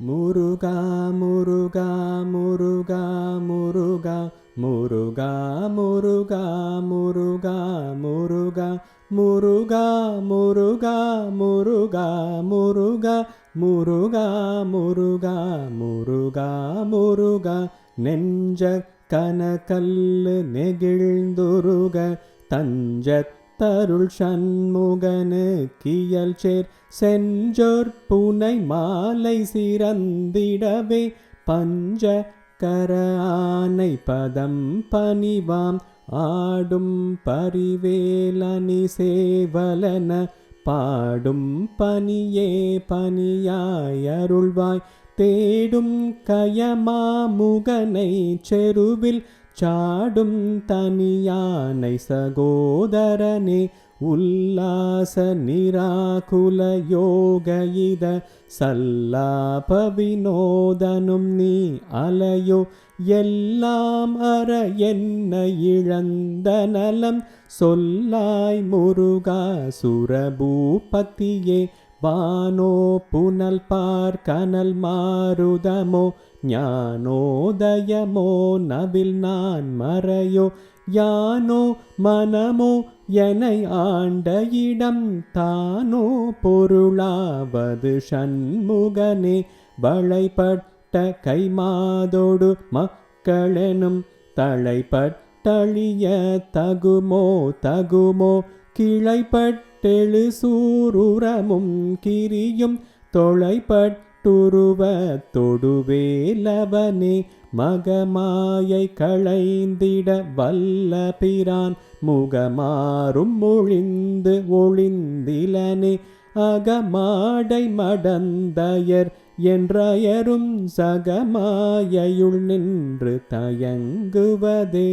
முருகா முருகா முருகா முருகா முருகா முருகா முருகா முருகா முருகா முருகா முருகா முருகா முருகா முருகா முருகா முருகா நெஞ்ச கனகல்லு நெகிழ்ந்துருக தஞ்ச தருள் சண்முகனு கியல் சேர் செஞ்சோர் புனை மாலை சிறந்திடவே பஞ்ச கர ஆனை பதம் பணிவாம் ஆடும் பரிவேலனி சேவலன பாடும் பனியே பனியாயருள்வாய் தேடும் கயமாமுகனை செருவில் சாடும் தனியானை சகோதரனே உல்லாச நிராகுல யோக இத சல்லாப வினோதனும் நீ அலையோ. எல்லாம் அற என்ன இழந்த நலம் சொல்லாய் முருகா சுரபூபத்தியே வானோ புனல் பார் கனல் மாருதமோ ஞானோதயமோ நவில் நான் மறையோ? யானோ மனமோ எனை ஆண்ட இடம்? தானோ பொருளாவது சண்முகனே? வளைப்பட்ட கைமாதோடு மக்களெனும் தளைப்பட்டழிய தகுமோ? தகுமோ? கிளைப்பட்டெழு சூருரமும் கிரியும் தொலைப்பட்ட கட்டுருவ தொடுவேலவனே மகமாயை களைந்திட வல்ல பிரான் முகமாறும் ஒளிந்து ஒளிந்திலனே அகமாடை மடந்தயர் என்றயரும் சகமாயையுள் நின்று தயங்குவதே.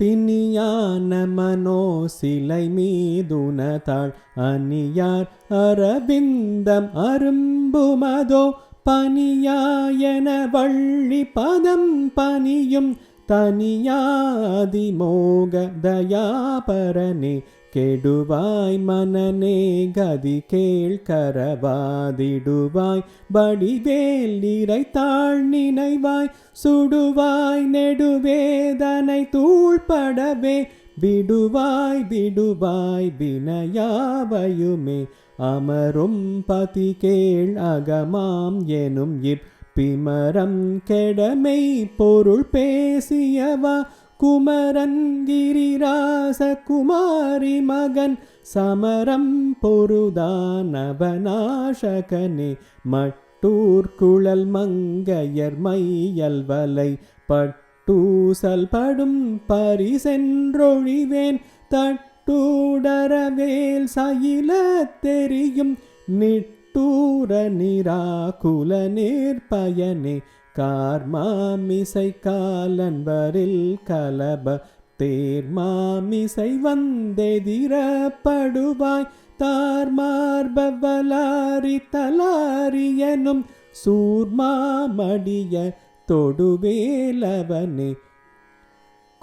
தினியான மனோ சிலை மீதுனதாள். அணியார் அரவிந்தம் அரும்புமதோ பனியாயன வள்ளி பதம் பனியும் தனியாதி மோக தயாபரனே கெடுவாய் மனநே கதி கேள் கரவாதிடுவாய் வடிவேல் இறைத்தாள் நினைவாய் சுடுவாய் நெடுவேதனை தூள்படவே விடுவாய் விடுவாய் வினையாவையுமே அமரும் பதி கேள் அகமாம் எனும் இப் பிமரம் கெடமை பொருள் பேசியவா? குமரன் கிரிராச குமாரி மகன் சமரம் பொருதானவநாசகனே மட்டூர் குழல் மங்கையர் மையல்வலை பட்டூசல் படும் பரிசென்றொழிவேன். தட்டூடரவேல் சயில தெரியும் நிட்டூர நிராகுல நேர்பயனே கார்மாமிசை காலன்வரில் கலப தேர்மாமிசை வந்தெதிரப்படுவாய் தார்மார்பவலாரி தலாரியனும் சூர்மாமடிய தொடுவேலவனே.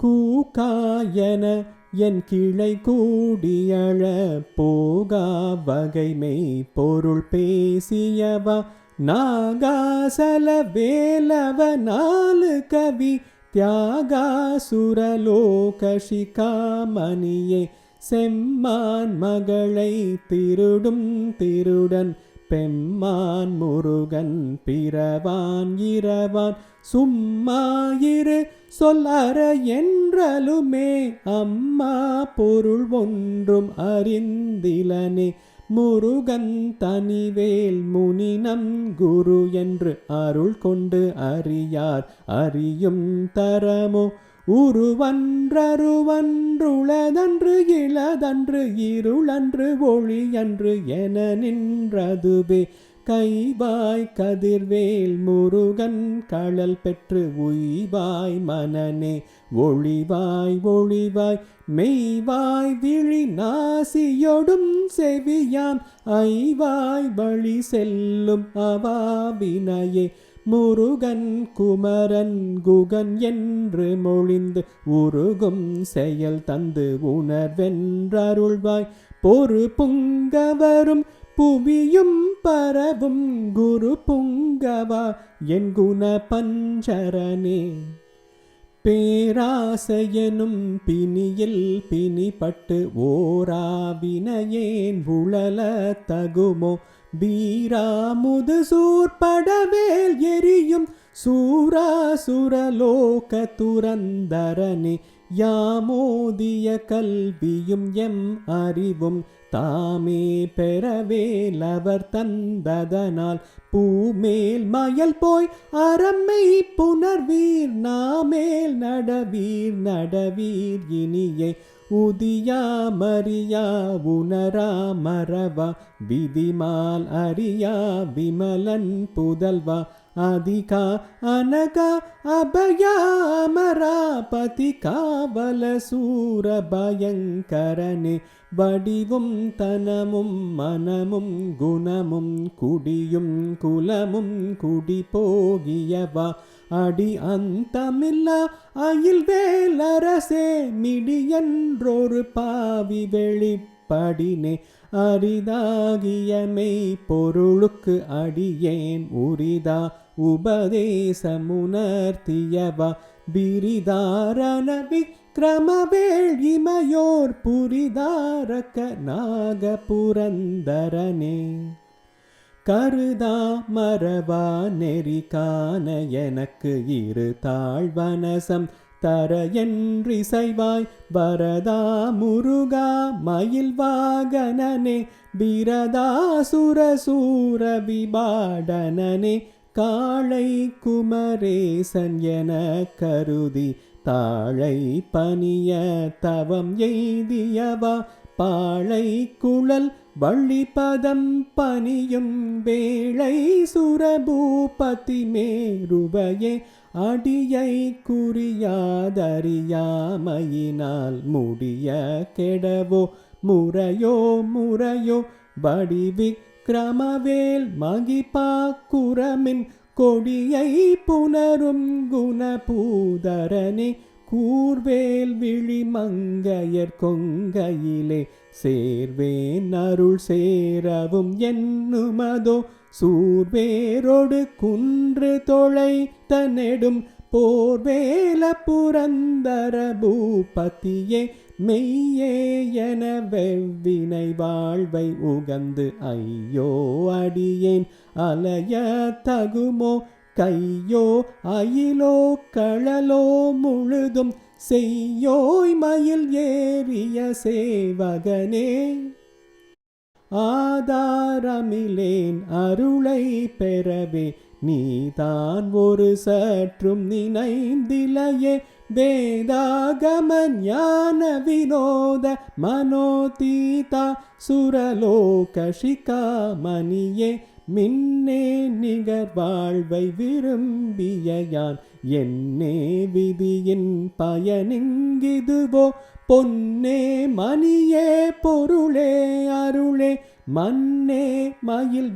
கூகாயன என் கிளை கூடியழ போகா வகைமை பொருள் பேசியவா. நாகாசல வேலவ நாலு கவி தியாகாசுரலோகஷிகாமணியே செம்மான் மகளை திருடும் திருடன் பெம்மான் முருகன் பிறவான் இரவான். சும்மாயிரு சொல்லற என்றலுமே. அம்மா பொருள் ஒன்றும் அறிந்திலனே. முருகன் தனிவேல் முனினம் குரு என்று அருள் கொண்டு அறியார். அறியும் தரமோ உருவன்றருவன்றுளதன்று இளதன்று இருளன்று ஒளியன்று என நின்றதுவே. கைவாய் கதிர்வேல் முருகன் களல் பெற்று உய்வாய் மனனே. ஒளிவாய் ஒளிவாய் மெய்வாய் விழி நாசியொடும் செவியாம். ஐவாய் வழி செல்லும் அவாவினையே. முருகன் குமரன் குகன் என்று மொழிந்து உருகும் செயல் தந்து உணர்வென்றருள்வாய். பொறு புங்கவரும் புவியும் பரவும் குரு புங்கவா என் குண பஞ்சரனே. பேராசையனும் பிணியில் பிணிப்பட்டு ஓராவினையேன் உழல தகுமோ. வீராமுது சூர்படவேல் எரியும் சூராசுரலோக துரந்தரனே யாமோதிய கல்வியும் எம் அறிவும் தாமே பெறவேல் அவர் தந்ததனால் பூமேல் மயல் போய் அறமை புனர்வீர் நாமேல் நடவீர் நடவீர் இனியே உதியா மரியா உணரா மரவா விதிமால் அறியா விமலன் புதல்வா. அதிகா అనగా అభయామరాపతి அமராபதி காவல சூர வடிவும் தனமும் மனமும் குணமும் குடியும் குலமும் குடி போகியவா அடி அந்தமில்லா அயில் வேலரசே மிடியன்றொரு பாவி வெளிப்படினே. அரிதாகிய மெய் பொருளுக்கு அடியேன் உரிதா உபதேசமுணர்த்தியவா? பிரிதாரண விக்ரமவேள் இமையோர் புரிதாரக்க நாகபுரந்தரனே. கருதா மரபா நெறி காண எனக்கு இரு தாழ்வனசம் தர என்றிசைவாய் வரதா முருகா மயில் வாகனனே பிரதாசுர சூர விபாடனனே காளை குமரேசன் என கருதி தாழை பனிய தவம் எய்தியவா பாழை குழல் வள்ளிபதம் பனியும் வேளை சுரபூபதி மேருவையே அடியை குறியாதறியாமையினால் முடிய கெடவோ? முறையோ முறையோ? வடிவிக்ரமவேல் மகிபா குரமின் கொடியை புனரும் குணபூதரனே கூர்வேல் விழி மங்கையர் கொங்கையிலே சேர்வேன் அருள் சேரவும் என்னுமதோ? சூர்வேரோடு குன்று தொலை தன்னெடும் போர்வேல புரந்தர பூபதியே மெய்யே என வெவ்வினை வாழ்வை உகந்து ஐயோ அடியேன் அலைய தகுமோ? கையோ அயிலோ களலோ முழுதும் செய்யோய் மயில் ஏறிய சேவகனே. ஆதாரமிலேன் அருளை பெறவே நீதான் ஒரு சற்றும் நினைந்திலையே. வேதாகம ஞான வினோத மனோதீதா சுரலோக மணியே மின்னே நிகர் வாழ்வை விரும்பிய யான் என்னே விதியின் பயனிங்கிதுவோ பொன்னே மணியே பொருளே அருளே மண்ணே மயில்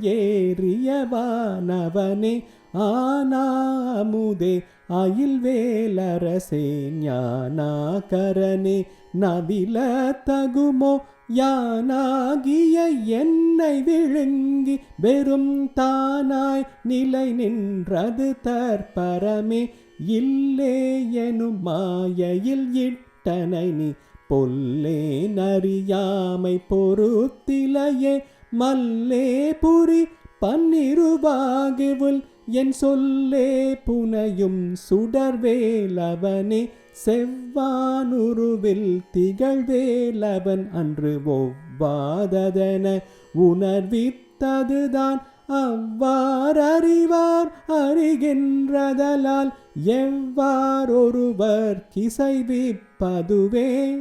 ஏறியவானவனே ஆனாமுதே அயில் வேலரசே ஞானாகரனே நவில தகுமோ யானாகிய என்னை விழுங்கி வெறும் தானாய் நிலை நின்றது தற்பரமே. இல்லே எனும் மாயையில் இட்டனை நீ பொல்லே நறியாமை பொறுத்திலையே மல்லே புரி பன்னிருவாகுவுள் என் சொல்லே புனையும் சுடர்வேலவனே செவ்வானுருவில் திகழ்வேலவன் அன்று ஒவ்வாததென உணர்வித்ததுதான். அவ்வாறறிவார் அறிகின்றதலால் எவ்வாறொருவர் கிசைவிப்பதுவே?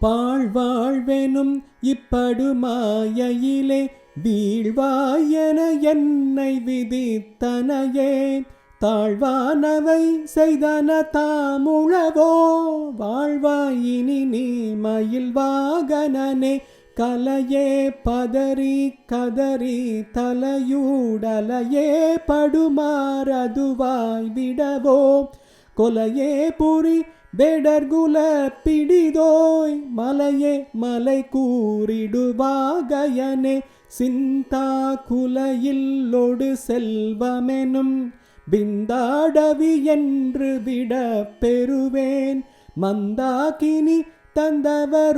பாழ்வாழ்வெனும் இப்படுமாயிலே வீழ்வாயென என்னை விதித்தனையே தாழ்வானவை செய்தன தாமுழவோ வாழ்வாயினி நீ மயில் வாகனனே கலையே பதறி கதறி தலையூடலையே படுமாறதுவாய் விடவோ கொலையே புரி பெடர்குல பிடிதோய் மலையே மலை கூறிடுவாகயனே சிந்தா குலையில்லொடு செல்வமெனும் விந்தாடவி என்று விட பெறுவேன். மந்தாகினி தந்தவரோதயனே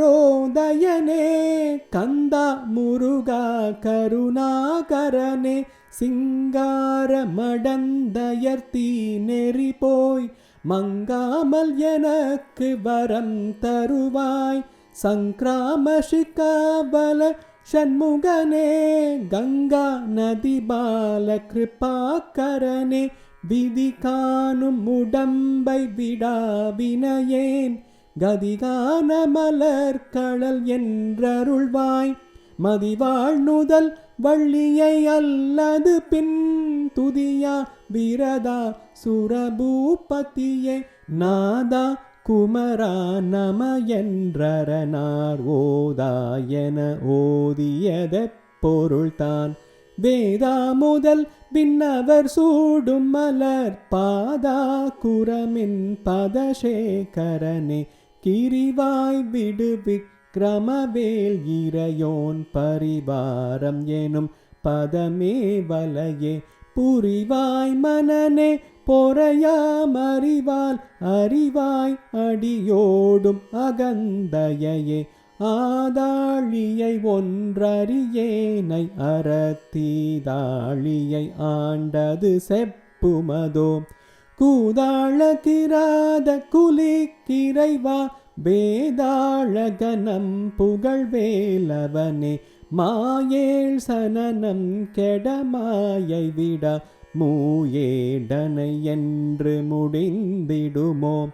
கந்தா முருகா கருணாகரனே சிங்கார மடந்தயர்த்தி நெறி போய் மங்காமல் எனக்கு வரம் தருவாய். சங்கிராம சிகாபல ஷண்முகனே கங்கா நதி பால கிருபாகரனே விதி காணும் உடம்பை விடாவினையேன் கதிகான மலர் கடல் என்றருள்வாய் மதிவாழ்நுதல் வள்ளியை அல்லது பின் துதியா விரதா சுரபூபதியே நாதா குமரா நம என்றரனார் ஓதாயன ஓதியத பொருள்தான். வேதா முதல் விண்ணவர் சூடும் மலர் பாதா குரமின் பதசேகரனே. கிரிவாய் விடு விக்ரமவேல் இறையோன் பரிவாரம் எனும் பதமே வலையே. புரிவாய் மனனே பொறையாமறிவால் அறிவாய் அடியோடும் அகந்தயையே. ஆதாளியை ஒன்றறியேனை அறத்தீதாளியை ஆண்டது செப்புமதோ. கூதாள கிராத குலிக்கிரைவா வேதாழகனம் புகழ்வேலவனே. மாயேள் சனனம் கெடமாயை விட மூயேடனை என்று முடிந்திடுமோ?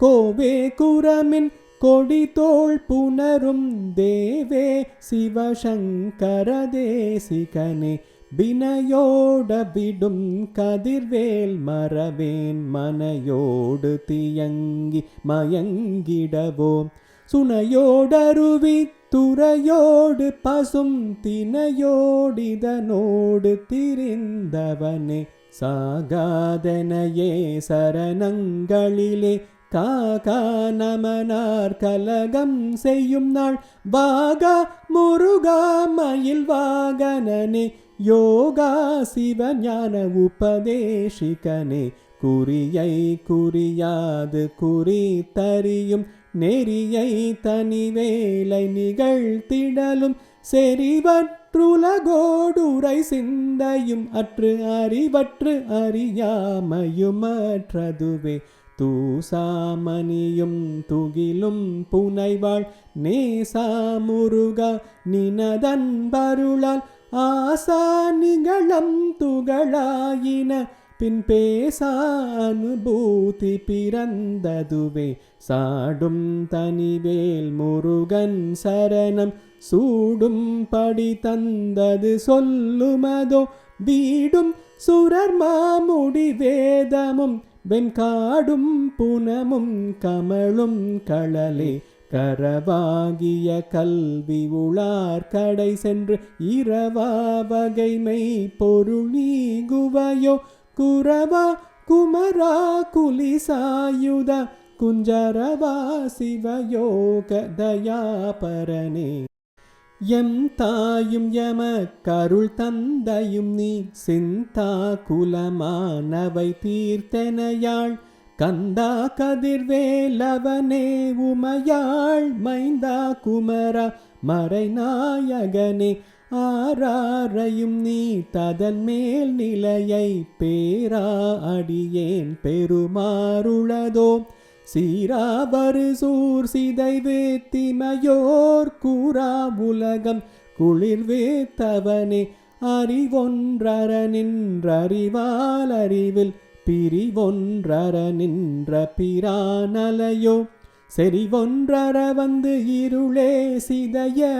கோவே குரமின் கொடி தோள் புனரும் தேவே சிவசங்கர தேசிகனே வினையோட விடும் கதிர்வேல் மறவேன் மனையோடு தியங்கி மயங்கிடவோ? சுனையோடருவி துறையோடு பசும் தினையோடிதனோடு திரிந்தவனே சாகாதனையே சரணங்களிலே காகா நமனார் கலகம் செய்யும் நாள். வாகா முருகா மயில் வாகனனே யோகா சிவஞான உபதேசிகனே குறியை குறியாது குறி தறியும் நெறியை தனிவேலை நிகழ்த்திடலும் செறிவற்றுலகோடுரை சிந்தையும் அற்று அறிவற்று அறியாமையுமற்றதுவே. தூசாமணியும் துகிலும் புனைவாள் நேசா முருகா நினதன் பருளால் ஆசா நிகழம் துகளாயின பின் பேசானுபூதி பிறந்ததுவே. சாடும் தனிவேல் முருகன் சரணம். சூடும் படி தந்தது சொல்லுமதோ. வீடும் சுரர் மாமுடி வேதமும். வெண்காடும் புனமும் கமழும் களலே கரவாகிய கல்வி உளார் கடை சென்று. இரவா வகைமை பொருளீகுவையோ குரவா குமரா குலிசாயுத குஞ்சரவா சிவயோக தயாபரனே எம் தாயும் எம கருள் தந்தையும் நீ சிந்தா குலமானவை தீர்த்தனையாள். கந்தா கதிர்வேலவனே உமையாள் மைந்தா குமரா மறைநாயகனே. ஆராரையும் நீ ததன் மேல் நிலையை பேரா அடியேன் பெருமாறுளதோ. சீராவரு சூர் சிதைவே திமையோர் கூறா உலகம் குளிர்வேத்தவனே அறிவொன்றர நின்றறிவால் அறிவில் பிரிவொன்றர நின்ற பிரானலையோ. செறிவொன்றர வந்து இருளே சிதைய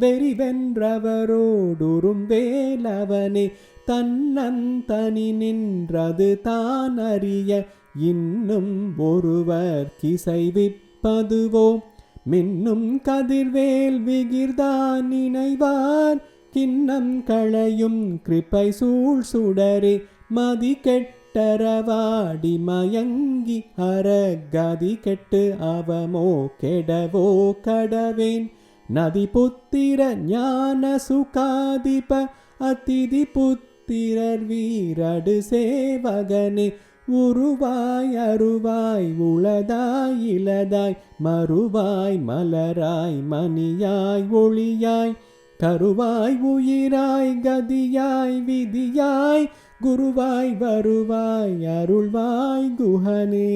வெறிவென்றவரோடுறும் வேலவனே தன்னந்தனி நின்றது தான் அறிய இன்னும் ஒருவர் கிசைவிப்பதுவோ? மின்னும் கதிர்வேல் விகிர்தான் நினைவார். கிண்ணம் களையும் கிருப்பை சூழ் சுடரே மதி கெட்ட மயங்கி அற கதி கெட்டு அவமோ கெடவோ கடவேன். நதி புத்திர ஞான சுகாதிப அதிதி புத்திரர் வீரடு சேவகனே. உருவாய் அருவாய் உளதாய் இளதாய் மறுவாய் மலராய் மணியாய் ஒளியாய். கருவாய் உயிராய் கதியாய் விதியாய் குருவாய் வருவாய் அருள்வாய் குஹனே